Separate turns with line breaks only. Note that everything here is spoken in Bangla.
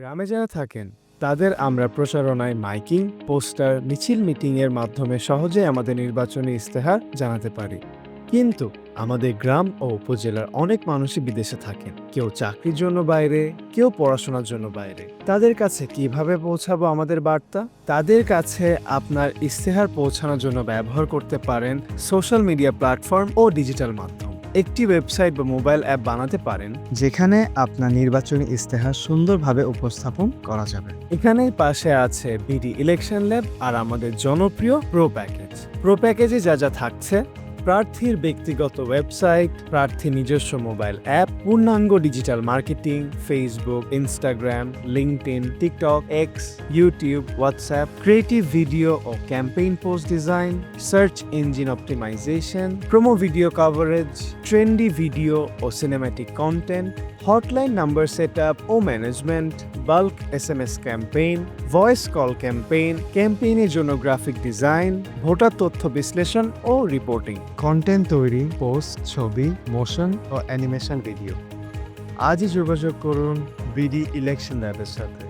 গ্রামে যারা থাকেন, তাদের আমরা প্রচারণায় মাইকিং, পোস্টার, মিছিল মিটিংয়ের মাধ্যমে সহজে আমাদের নির্বাচনী ইস্তেহার জানাতে পারি। কিন্তু আমাদের গ্রাম ও উপজেলার অনেক মানুষই বিদেশে থাকেন। কেউ চাকরির জন্য বাইরে, কেউ পড়াশোনার জন্য বাইরে। তাদের কাছে কীভাবে পৌঁছাবো আমাদের বার্তা? তাদের কাছে আপনার ইস্তেহার পৌঁছানোর জন্য ব্যবহার করতে পারেন সোশ্যাল মিডিয়া প্ল্যাটফর্ম ও ডিজিটাল মাধ্যম। একটি ওয়েবসাইট বা মোবাইল অ্যাপ বানাতে পারেন যেখানে আপনার নির্বাচনী ইস্তেহার সুন্দরভাবে উপস্থাপন করা যাবে। এখানে পাশে আছে বিডি ইলেকশন ল্যাব আর আমাদের জনপ্রিয় প্রো প্যাকেজ প্রো প্যাকেজে যা যা থাকছে প্রার্থীর ব্যক্তিগত ওয়েবসাইট, প্রার্থী নিজস্ব মোবাইল অ্যাপ, পূর্ণাঙ্গ digital marketing Facebook Instagram LinkedIn TikTok X YouTube WhatsApp creative video ও campaign post design search engine optimization promo video coverage trendy video ও cinematic content hotline number set up ও management bulk S M S campaign voice call campaign ক্যাম্পেইনের জন্য গ্রাফিক ডিজাইন ভোটার তথ্য বিশ্লেষণ ও রিপোর্টিং কন্টেন্ট তৈরি পোস্ট ছবি মোশন ও অ্যানিমেশন ভিডিও আজই যোগাযোগ করুন বিডি ইলেকশন ল্যাবের সাথে।